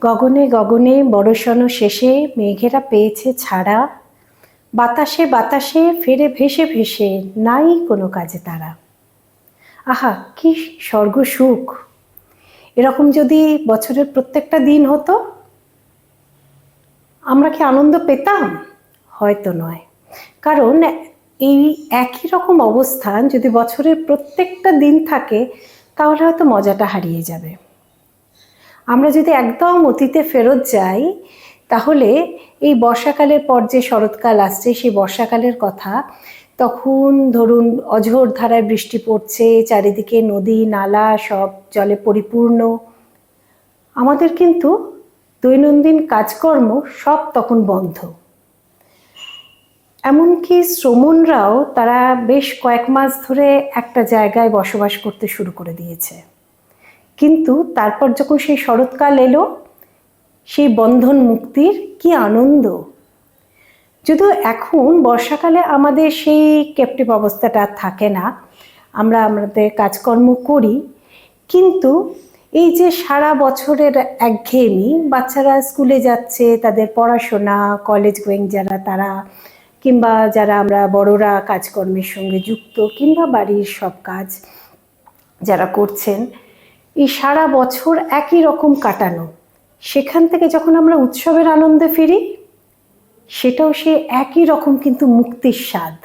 গগনে গগনে বড়সন শেষে মেঘেরা পেয়েছে ছাড়া। বাতাসে বাতাসে, ফেরে ভেসে ভেসে, নাই কোনো কাজে তারা। আহা, কি স্বর্গ সুখ। এরকম যদি বছরের প্রত্যেকটা দিন হতো, আমরা কি আনন্দ পেতাম? হয়তো নয়। কারণ এই একই রকম অবস্থান যদি বছরের প্রত্যেকটা দিন থাকে, তাহলে হয়তো মজাটা হারিয়ে যাবে। আমরা যদি একদম অতীতে ফেরত যাই, তাহলে এই বর্ষাকালের পর যে শরৎকাল আসছে, সেই বর্ষাকালের কথা, তখন ধরুন অঝোর ধারায় বৃষ্টি পড়ছে, চারিদিকে নদী, নালা, সব জলে পরিপূর্ণ। আমাদের কিন্তু দৈনন্দিন কাজকর্ম সব তখন বন্ধ। এমনকি শ্রমণরাও তারা বেশ কয়েক মাস ধরে একটা জায়গায় বসবাস করতে শুরু করে দিয়েছে। কিন্তু তারপর যখন সেই শরৎকাল এলো, সেই বন্ধন মুক্তির কি আনন্দ? যদিও এখন বর্ষাকালে আমাদের সেই ক্যাপটিভ অবস্থাটা থাকে না, আমরা আমাদের কাজকর্ম করি, কিন্তু এই যে সারা বছরের একঘেয়েমি, বাচ্চারা স্কুলে যাচ্ছে, তাদের পড়াশোনা কলেজ গোয়িং যারা তারা, কিংবা যারা আমরা বড়রা কাজকর্মের সঙ্গে যুক্ত, কিংবা বাড়ির সব কাজ যারা করছেন এই সারা বছর একই রকম কাটানো। সেখান থেকে যখন আমরা উৎসবের আনন্দে ফিরি, সেটাও সে একই রকম কিন্তু মুক্তির স্বাদ।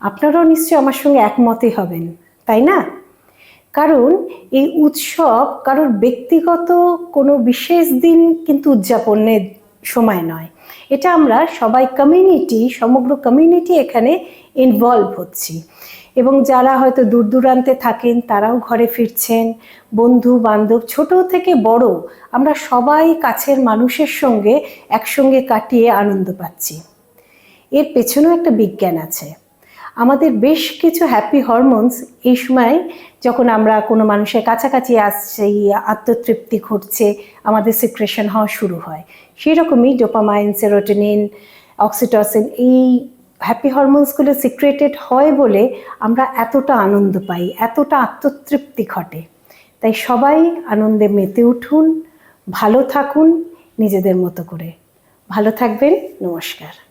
আপনারাও নিশ্চয়ই আমার সঙ্গে একমতই হবেন, তাই না? কারণ এই উৎসব কারোর ব্যক্তিগত কোনো বিশেষ দিন কিন্তু উদযাপনের সময় নয়। এটা আমরা সবাই কমিউনিটি সমগ্র কমিউনিটি এখানে ইনভলভ হচ্ছি। এবং যারা হয়তো দূর দূরান্তে থাকেন, তারাও ঘরে ফিরছেন, বন্ধু, বান্ধব, ছোট থেকে বড়, আমরা সবাই কাছের মানুষের সঙ্গে একসঙ্গে কাটিয়ে আনন্দ পাচ্ছি। এর পেছনেও একটা বিজ্ঞান আছে। আমাদের বেশ কিছু হ্যাপি হরমোনস এই সময় যখন আমরা কোনো মানুষের কাছাকাছি আসছি, আত্মতৃপ্তি ঘটছে, আমাদের সিক্রেশন হওয়া শুরু হয়। সেরকমই ডোপামাইন সেরোটোনিন অক্সিটসিন এই হ্যাপি হরমোনসগুলো সিক্রেটেড হয় বলে আমরা এতটা আনন্দ পাই, এতটা আত্মতৃপ্তি ঘটে। তাই সবাই আনন্দে মেতে উঠুন, ভালো থাকুন নিজেদের মতো করে। ভালো থাকবেন, নমস্কার।